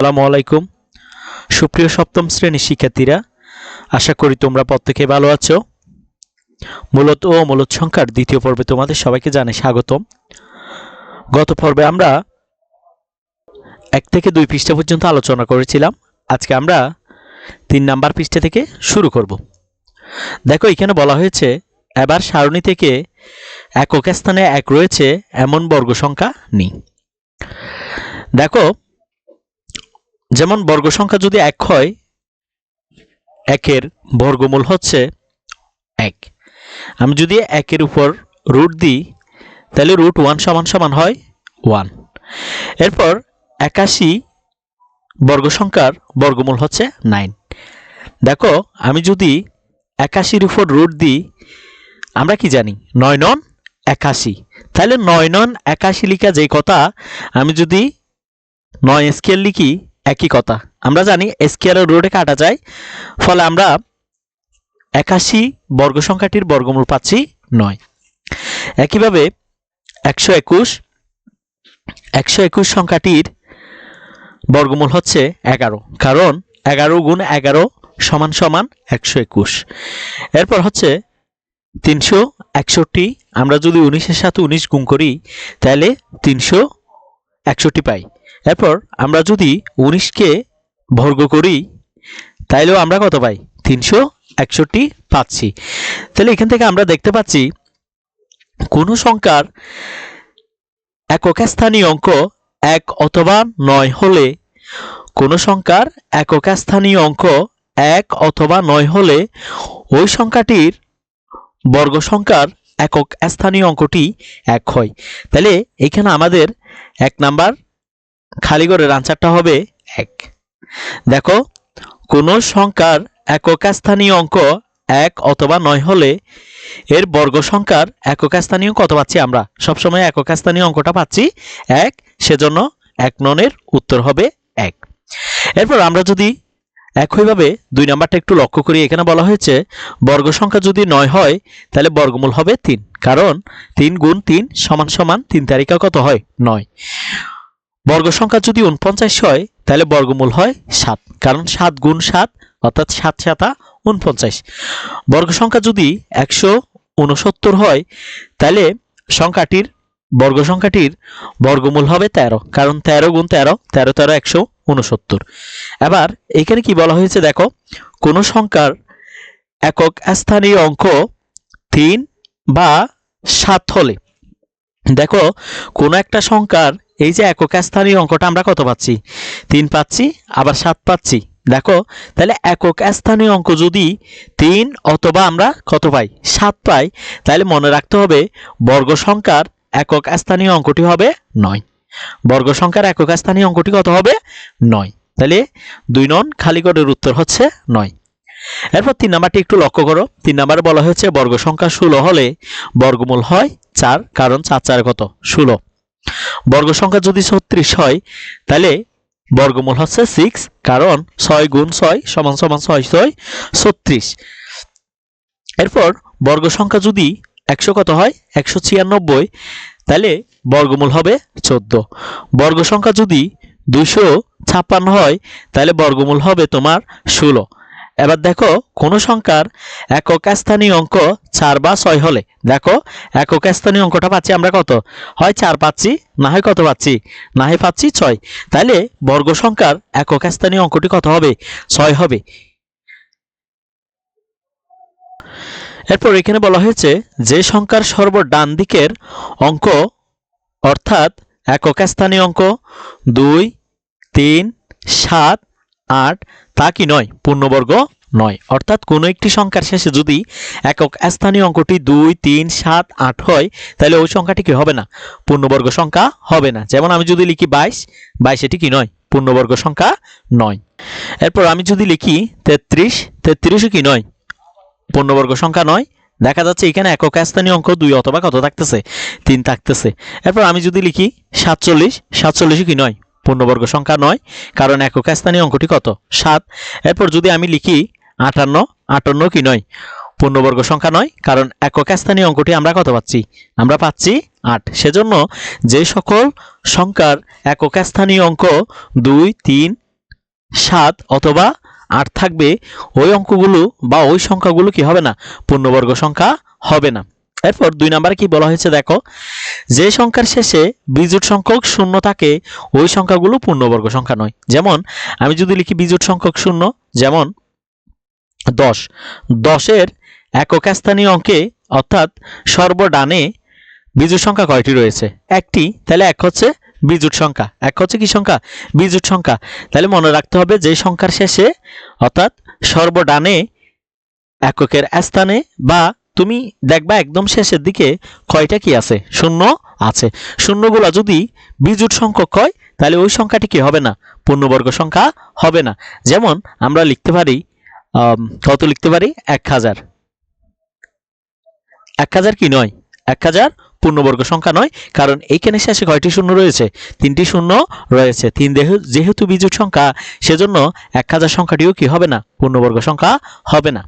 আসসালামু আলাইকুম। সুপ্রিয় সপ্তম শ্রেণির শিক্ষার্থীরা, আশা করি তোমরা প্রত্যেকে ভালো আছো। মূলত ও মূলত সংখ্যার দ্বিতীয় পর্বে তোমাদের সবাইকে জানাই স্বাগতম। গত পর্বে আমরা এক থেকে দুই পৃষ্ঠা পর্যন্ত আলোচনা করেছিলাম। আজকে আমরা তিন নাম্বার পৃষ্ঠা থেকে শুরু করব। দেখো, এখানে বলা হয়েছে, এবার সারণী থেকে একক স্থানে এক রয়েছে, এমন বর্গ সংখ্যা নেই। দেখো যেমন বর্গ সংখ্যা যদি এক হয়, একের বর্গমূল হচ্ছে এক। আমি যদি একের উপর রুট দিই, তাহলে রুট ওয়ান সমান সমান হয় ওয়ান এরপর একাশি বর্গ সংখ্যার বর্গমূল হচ্ছে নাইন দেখো, আমি যদি একাশির উপর রুট দিই, আমরা কি জানি? নয় নন একাশি। তাহলে নয় নন একাশি লিখা যে কথা, আমি যদি নয় স্কেল লিখি একই কথা। আমরা জানি স্কেয়ারের রোডে কাটা যায়, ফলে আমরা একাশি বর্গ সংখ্যাটির বর্গমূল পাচ্ছি নয়। একইভাবে একশো একুশ একশো একুশ সংখ্যাটির বর্গমূল হচ্ছে এগারো, কারণ এগারো গুণ এগারো সমান সমান একশো একুশ। এরপর হচ্ছে তিনশো একষট্টি, আমরা যদি উনিশের সাথে উনিশ গুণ করি, তাহলে তিনশো একষট্টি পাই। এরপর আমরা যদি উনিশকে বর্গ করি, তাইলেও আমরা কত পাই? তিনশো একষট্টি পাচ্ছি। তাহলে এখান থেকে আমরা দেখতে পাচ্ছি, কোনো সংখ্যার একক স্থানীয় অঙ্ক এক অথবা নয় হলে, কোনো সংখ্যার একক স্থানীয় অঙ্ক এক অথবা নয় হলে, ওই সংখ্যাটির বর্গ সংখ্যার একক স্থানীয় অঙ্কটি এক হয়। তাহলে এখানে আমাদের এক নাম্বার খালি ঘরের আনসারটা হবে এক। দেখো, কোনো সংখ্যার একক স্থানীয় অঙ্ক এক অথবা নয় হলে এর বর্গ সংখ্যার একক স্থানীয় কত পাচ্ছি আমরা? সবসময় একক স্থানীয় অঙ্কটা পাচ্ছি এক, সেজন্য এক ননের উত্তর হবে এক। এরপর আমরা যদি একইভাবে দুই নাম্বারটা একটু লক্ষ্য করি, এখানে বলা হয়েছে বর্গ সংখ্যা যদি নয় হয়, তাহলে বর্গমূল হবে তিন। কারণ তিন গুণ তিন সমান সমান তিন তারিখা কত হয়? নয়। বর্গ সংখ্যা যদি উনপঞ্চাশ হয়, তাহলে বর্গমূল হয় সাত। কারণ সাত গুণ সাত, অর্থাৎ সাত সাতা উনপঞ্চাশ বর্গ সংখ্যা যদি একশো উনসত্তর হয়, তাহলে সংখ্যাটির বর্গ সংখ্যাটির বর্গমূল হবে তেরো। কারণ তেরো গুণ তেরো তেরো তেরো একশো উনসত্তর এবার এখানে কি বলা হয়েছে দেখো, কোনো সংখ্যার একক স্থানীয় অঙ্ক তিন বা সাত হলে দেখো, কোনো একটা সংখ্যার এই যে একক স্থানীয় অঙ্কটা আমরা কত পাচ্ছি? তিন পাচ্ছি, আবার সাত পাচ্ছি। দেখো, তাহলে একক স্থানীয় অঙ্ক যদি তিন অথবা আমরা কত পাই? সাত পাই, তাহলে মনে রাখতে হবে বর্গ সংখ্যার একক স্থানীয় অঙ্কটি হবে নয়। বর্গ সংখ্যার একক স্থানীয় অঙ্কটি কত হবে? নয়। তাহলে দুই নন খালি করের উত্তর হচ্ছে নয়। এরপর তিন নাম্বারটি একটু লক্ষ্য করো। তিন নাম্বারে বলা হয়েছে, বর্গ সংখ্যা ষোলো হলে বর্গমূল হয় চার, কারণ চার চার কত? ষোলো। বর্গ সংখ্যা যদি ছত্রিশ হয়, তাহলে বর্গমূল হচ্ছে সিক্স কারণ ছয় গুণ ছয় সমান সমান ছয় ছয়, ছত্রিশ। এরপর বর্গ সংখ্যা যদি একশো কত হয়? একশো ছিয়ানব্বই, তাহলে বর্গমূল হবে চোদ্দ। বর্গ সংখ্যা যদি দুশো ছাপ্পান্ন হয়, তাহলে বর্গমূল হবে তোমার ষোলো। এবার দেখো, কোনো সংখ্যার একক স্থানীয় অঙ্ক চার বা ছয় হলে। দেখো, একক স্থানীয় অঙ্কটা পাচ্ছি আমরা কত? হয় চার পাচ্ছি, না হয় কত পাচ্ছি? না হয় পাচ্ছি ছয়। তাহলে বর্গ সংখ্যার একক স্থানীয় অঙ্কটি কত হবে? ছয় হবে। এরপর এখানে বলা হয়েছে, যে সংখ্যার সর্ব ডান দিকের অঙ্ক, অর্থাৎ একক স্থানীয় অঙ্ক দুই, তিন, সাত আট, তা কি নয়? পূর্ণবর্গ নয়। অর্থাৎ কোনো একটি সংখ্যার শেষে যদি একক স্থানীয় অঙ্কটি দুই, তিন, সাত, আট হয়, তাহলে ওই সংখ্যাটি কি হবে না? পূর্ণবর্গ সংখ্যা হবে না। যেমন আমি যদি লিখি বাইশ বাইশ এটি কি নয়? পূর্ণবর্গ সংখ্যা নয়। এরপর আমি যদি লিখি তেত্রিশ, তেত্রিশও কি নয়? পূর্ণবর্গ সংখ্যা নয়। দেখা যাচ্ছে এখানে একক স্থানীয় অঙ্ক দুই অথবা কত থাকতেছে? তিন থাকতেছে। এরপর আমি যদি লিখি সাতচল্লিশ, সাতচল্লিশও কি নয়? পূর্ণবর্গ সংখ্যা নয়, কারণ একক স্থানীয় অঙ্কটি কত? সাত। এরপর যদি আমি লিখি আটান্ন আটান্ন কি নয়? পূর্ণবর্গ সংখ্যা নয়, কারণ একক স্থানীয় অঙ্কটি আমরা কত পাচ্ছি? আমরা পাচ্ছি আট। সেজন্য যে সকল সংখ্যার একক স্থানীয় অঙ্ক দুই, তিন, সাত অথবা আট থাকবে, ওই অঙ্কগুলো বা ওই সংখ্যাগুলো কি হবে না? পূর্ণবর্গ সংখ্যা হবে না। এরপর দুই নম্বরে কি বলা হয়েছে দেখো, যে সংখ্যার শেষে বিজোট সংখ্যক শূন্য থাকে, ওই সংখ্যাগুলো পূর্ণবর্গ সংখ্যা নয়। যেমন, আমি যদি লিখি বিজোট সংখ্যক শূন্য, যেমন দশ, দশের একক স্থানীয় অঙ্কে, অর্থাৎ সর্বডানে বিজোট সংখ্যা কয়টি রয়েছে? একটি, তাহলে এক হচ্ছে বিজুট সংখ্যা। এক হচ্ছে কি সংখ্যা? বিজুট সংখ্যা। তাহলে মনে রাখতে হবে যে সংখ্যার শেষে, অর্থাৎ সর্বডানে এককের স্থানে বা তুমি দেখবা একদম শেষের দিকে কয়টা কি আছে? শূন্য আছে। শূন্যগুলো যদি বিজোট সংখ্যক হয়, তাহলে ওই সংখ্যাটি কি হবে না? পূর্ণবর্গ সংখ্যা হবে না। যেমন আমরা লিখতে পারি কত লিখতে পারি? এক হাজার। এক হাজার কি নয়? এক হাজার পূর্ণবর্গ সংখ্যা নয়, কারণ এইখানে শেষে কয়টি শূন্য রয়েছে? তিনটি শূন্য রয়েছে। তিন দেহ, যেহেতু বিজোট সংখ্যা, সেজন্য এক হাজার সংখ্যাটিও কি হবে না? পূর্ণবর্গ সংখ্যা হবে না।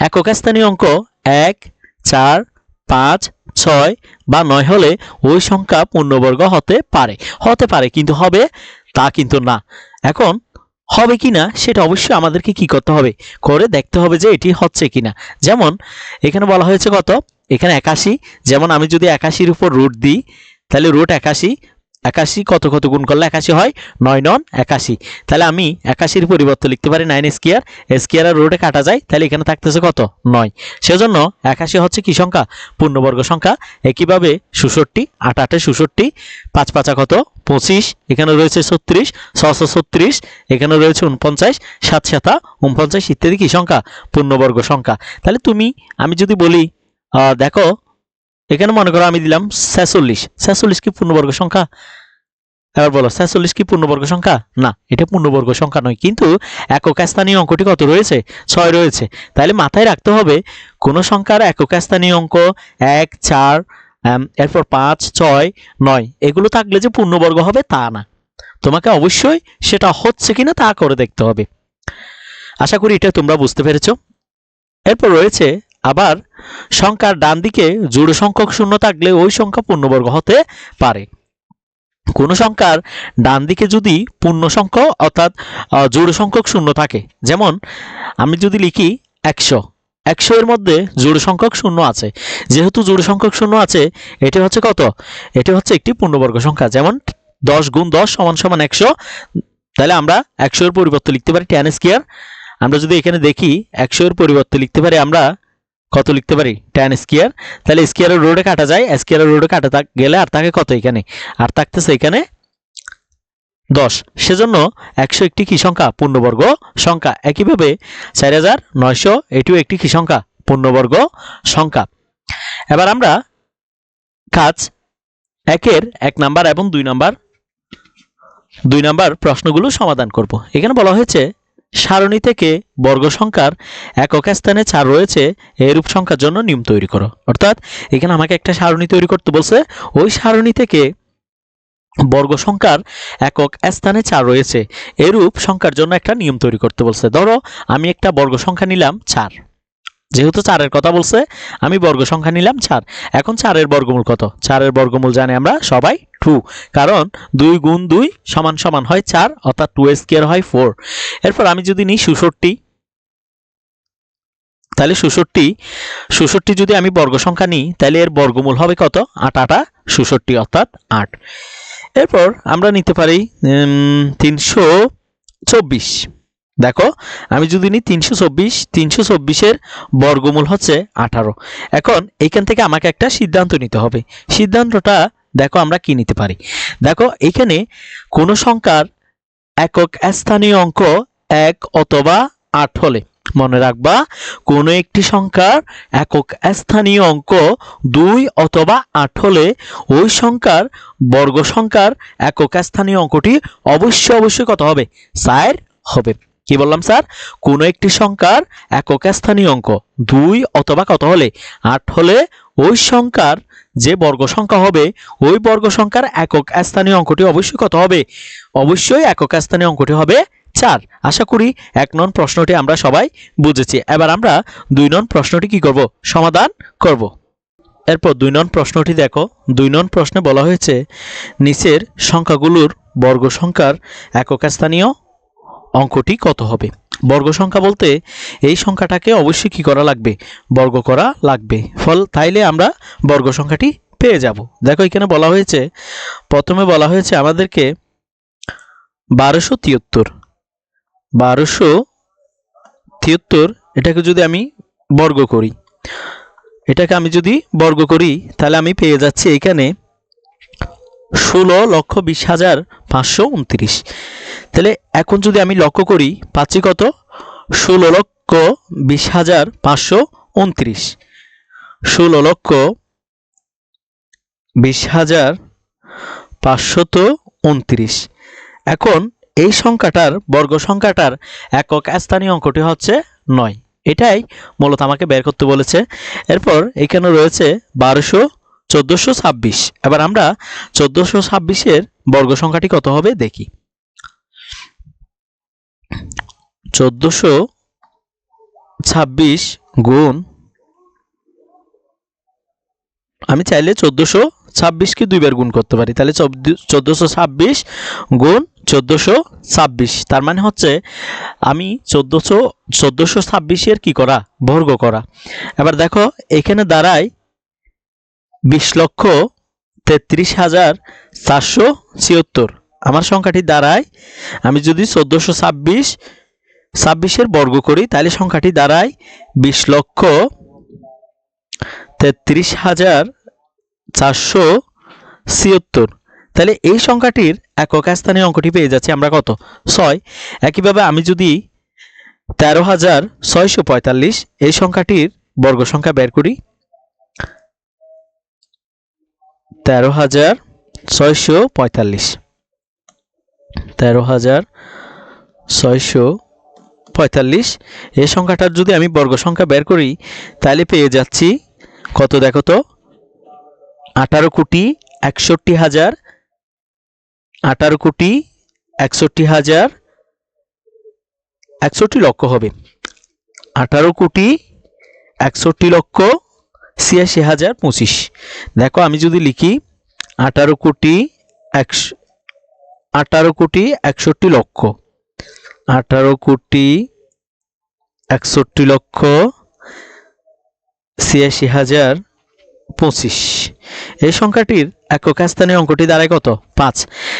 একক স্থানীয় অঙ্ক এক, চার, পাঁচ, ছয় বা নয় হলে ওই সংখ্যা পূর্ণবর্গ হতে পারে। হতে পারে, কিন্তু হবে তা কিন্তু না। এখন হবে কি না সেটা অবশ্যই আমাদেরকে কি করতে হবে? করে দেখতে হবে যে এটি হচ্ছে কিনা। যেমন এখানে বলা হয়েছে কত? এখানে একাশি। যেমন আমি যদি একাশির উপর রুট দিই, তাহলে রুট একাশি একাশি, কত কত গুণ করলে একাশি হয়? নয় নন, একাশি। তাহলে আমি একাশির পরিবর্তে লিখতে পারি নাইন স্কোয়ার স্কোয়ার রুটে কাটা যায়, তাহলে এখানে থাকতেছে কত? নয়। সেজন্য একাশি হচ্ছে কি সংখ্যা? পূর্ণবর্গ সংখ্যা। একইভাবে সুষট্টি আট আটে সুষট্টি পাঁচ পাঁচা কত? পঁচিশ। এখানে রয়েছে ছত্রিশ, ছশো ছত্রিশ। এখানে রয়েছে উনপঞ্চাশ সাত সাতা উনপঞ্চাশ ইত্যাদি কি সংখ্যা? পূর্ণবর্গ সংখ্যা। তাহলে তুমি, আমি যদি বলি দেখো এখানে মনে করো আমি দিলাম ছেচল্লিশ। ছেচল্লিশ কি পূর্ণবর্গ সংখ্যা? এবার বলো, ছেচল্লিশ কি পূর্ণবর্গ সংখ্যা? না, এটা পূর্ণবর্গ সংখ্যা নয়, কিন্তু একক স্থানীয় অঙ্কটি কত রয়েছে? ছয় রয়েছে। তাহলে মাথায় রাখতে হবে, কোন সংখ্যার একক স্থানীয় অঙ্ক এক, চার এরপর পাঁচ, ছয়, নয়, এগুলো থাকলে যে পূর্ণবর্গ হবে তা না। তোমাকে অবশ্যই সেটা হচ্ছে কিনা তা করে দেখতে হবে। আশা করি এটা তোমরা বুঝতে পেরেছ। এরপর রয়েছে আবার সংখ্যার ডান দিকে জোড় সংখ্যক শূন্য থাকলে ওই সংখ্যা পূর্ণবর্গ হতে পারে। কোন সংখ্যার ডান দিকে যদি পূর্ণ সংখ্যা অর্থাৎ জোড় সংখ্যক শূন্য থাকে, যেমন আমি যদি লিখি একশো একশো এর মধ্যে জোড় সংখ্যক শূন্য আছে। যেহেতু জোড় সংখ্যক শূন্য আছে, এটি হচ্ছে কত? এটি হচ্ছে একটি পূর্ণবর্গ সংখ্যা, যেমন দশ গুণ দশ সমান সমান একশো। তাহলে আমরা একশো এর পরিবর্তে লিখতে পারি টেন স্কোয়ার আমরা যদি এখানে দেখি একশো এর পরিবর্তে লিখতে পারি আমরা কত লিখতে পারি? টেন স্কোয়ার তাহলে স্কোয়ারের রোডে কাটা যায় স্কোয়ারের রোডে কাটা গেলে আর থাকে কত এখানে? আর থাকতেছে এখানে দশ। সেজন্য একশো একটি কি সংখ্যা? পূর্ণবর্গ সংখ্যা। একইভাবে চার হাজার নয়শো এটিও একটি কি সংখ্যা? পূর্ণবর্গ সংখ্যা। এবার আমরা কাজ একের এক নাম্বার এবং দুই নাম্বার দুই নাম্বার প্রশ্নগুলো সমাধান করব। এখানে বলা হয়েছে সারণী থেকে বর্গ সংখ্যার একক স্থানে চার রয়েছে, এরূপ সংখ্যার জন্য নিয়ম তৈরি করো। অর্থাৎ এখানে আমাকে একটা সারণী তৈরি করতে বলছে, ওই সারণী থেকে বর্গ সংখ্যার একক স্থানে চার রয়েছে, এরূপ সংখ্যার জন্য একটা নিয়ম তৈরি করতে বলছে। ধরো, আমি একটা বর্গ সংখ্যা নিলাম চার। যেহেতু চারের কথা বলছে, আমি বর্গ সংখ্যা নিলাম চার। এখন চারের বর্গমূল কত? চারের বর্গমূল জানি আমরা সবাই টু কারণ দুই গুণ দুই সমান সমান হয় চার, অর্থাৎ টু স্কোয়ার হয় ফোর এরপর আমি যদি নিই সুষট্টি তাহলে সুষট্টি সুষট্টি যদি আমি বর্গ সংখ্যা নিই, তাহলে এর বর্গমূল হবে কত? আট, আটা সুষট্টি অর্থাৎ আট। এরপর আমরা নিতে পারি তিনশো চব্বিশ। দেখো, আমি যদি নিই তিনশো চব্বিশ, তিনশো চব্বিশের বর্গমূল হচ্ছে আঠারো। এখন এইখান থেকে আমাকে একটা সিদ্ধান্ত নিতে হবে। সিদ্ধান্তটা দেখো আমরা কি নিতে পারি। দেখো, এখানে কোনো সংখ্যার একক স্থানীয় অঙ্ক এক অথবা আট হলে। মনে রাখবা, কোনো একটি সংখ্যার একক স্থানীয় অঙ্ক দুই অথবা আট হলে ওই সংখ্যার বর্গ সংখ্যার একক স্থানীয় অঙ্কটি অবশ্যই অবশ্যই কত হবে? চার হবে। কি বললাম স্যার? কোনো একটি সংখ্যার একক স্থানীয় অঙ্ক দুই অথবা কত হলে? আট হলে ওই সংখ্যার যে বর্গ সংখ্যা হবে, ওই বর্গ সংখ্যার একক স্থানীয় অঙ্কটি অবশ্যই কত হবে? অবশ্যই একক স্থানীয় অঙ্কটি হবে চার। আশা করি এক নন প্রশ্নটি আমরা সবাই বুঝেছি। এবার আমরা দুই নন প্রশ্নটি কি করব? সমাধান করব। এরপর দুই নন প্রশ্নটি দেখো। দুই নন প্রশ্নে বলা হয়েছে, নিচের সংখ্যাগুলোর বর্গ সংখ্যার একক স্থানীয় অঙ্কটি কত হবে? বর্গ সংখ্যা বলতে এই সংখ্যাটাকে অবশ্যই কী করা লাগবে? বর্গ করা লাগবে। ফল, তাইলে আমরা বর্গ সংখ্যাটি পেয়ে যাব। দেখো, এখানে বলা হয়েছে, প্রথমে বলা হয়েছে আমাদেরকে বারোশো তিয়াত্তর। বারোশো তিয়াত্তর, এটাকে যদি আমি বর্গ করি, এটাকে আমি যদি বর্গ করি, তাহলে আমি পেয়ে যাচ্ছি এখানে ষোলো লক্ষ বিশ হাজার পাঁচশো উনত্রিশ। তাহলে এখন যদি আমি লক্ষ্য করি, পাচ্ছি কত? ষোলো লক্ষ বিশ হাজার পাঁচশো উনত্রিশ। ষোলো লক্ষ বিশ হাজার পাঁচশত উনত্রিশ। এখন এই সংখ্যাটার বর্গ সংখ্যাটার একক স্থানীয় অঙ্কটি হচ্ছে নয়। এটাই মূলত আমাকে বের করতে বলেছে। এরপর এখানে রয়েছে বারোশো চোদ্দোশো ছাব্বিশ। এবার আমরা চোদ্দোশো ছাব্বিশের বর্গ সংখ্যাটি কত হবে দেখি। চোদ্দোশো ছাব্বিশ গুণ, আমি চাইলে চোদ্দোশো ছাব্বিশকে দুইবার গুণ করতে পারি। তাহলে চোদ্দোশো ছাব্বিশ গুণ চোদ্দোশো ছাব্বিশ। তার মানে হচ্ছে আমি চোদ্দোশো চোদ্দোশো ছাব্বিশের কি করা? বর্গ করা। এবার দেখো, এখানে দাঁড়ায় বিশ লক্ষ তেত্রিশ হাজার চারশো ছিয়াত্তর। আমার সংখ্যাটি দাঁড়ায়, আমি যদি চোদ্দোশো ছাব্বিশ, ছাব্বিশের বর্গ করি, তাহলে সংখ্যাটি দাঁড়ায় বিশ লক্ষ তেত্রিশ হাজার চারশো ছিয়াত্তর। তাহলে এই সংখ্যাটির একক স্থানীয় অঙ্কটি পেয়ে যাচ্ছি আমরা কত? ছয়। একইভাবে আমি যদি তেরো হাজার ছয়শো পঁয়তাল্লিশ, এই সংখ্যাটির বর্গ সংখ্যা বের করি, তেরো হাজার ছয়শো পঁয়তাল্লিশ। তেরো হাজার ছয়শো পঁয়তাল্লিশ। এই সংখ্যাটার যদি আমি বর্গ সংখ্যা বের করি, তাহলে পেয়ে যাচ্ছি কত দেখো তো? আঠারো কোটি একষট্টি হাজার, আঠারো কোটি একষট্টি হাজার, একষট্টি লক্ষ হবে। আঠারো কোটি একষট্টি লক্ষ ছিয়াশি হাজার পঁচিশ। দেখো আমি যদি লিখি, আঠারো কোটি একশো আঠারো কোটি একষট্টি লক্ষ। আঠারো কোটি একষট্টি লক্ষ ছিয়াশি হাজার পঁচিশ। এই সংখ্যাটির একক স্থানীয় অঙ্কটি দাঁড়ায় কত? পাঁচ।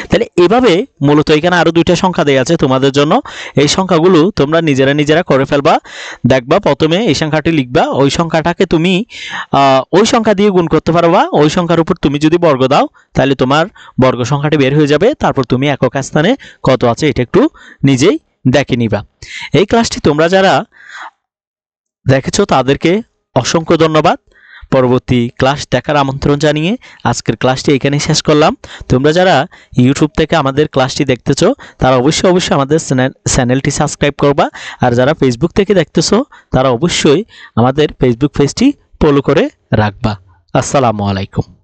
তাহলে এভাবে মূলত এখানে আরও দুইটা সংখ্যা দেওয়া আছে তোমাদের জন্য। এই সংখ্যাগুলো তোমরা নিজেরা নিজেরা করে ফেলবা, দেখবা, প্রথমে এই সংখ্যাটি লিখবা, ওই সংখ্যাটাকে তুমি ওই সংখ্যা দিয়ে গুণ করতে পারবা, ওই সংখ্যার উপর তুমি যদি বর্গ দাও, তাহলে তোমার বর্গ সংখ্যাটি বের হয়ে যাবে, তারপর তুমি একক স্থানে কত আছে এটা একটু নিজেই দেখে নিবা। এই ক্লাসটি তোমরা যারা দেখেছ তাদেরকে অসংখ্য ধন্যবাদ। পরবর্তী ক্লাস দেখার আমন্ত্রণ জানিয়ে আজকের ক্লাসটি এখানেই শেষ করলাম। তোমরা যারা ইউটিউব থেকে আমাদের ক্লাসটি দেখতেছো, তারা অবশ্যই অবশ্যই আমাদের চ্যানেলটি সাবস্ক্রাইব করবা। আর যারা ফেসবুক থেকে দেখতেছো, তারা অবশ্যই আমাদের ফেসবুক পেজটি ফলো করে রাখবা। আসসালামু আলাইকুম।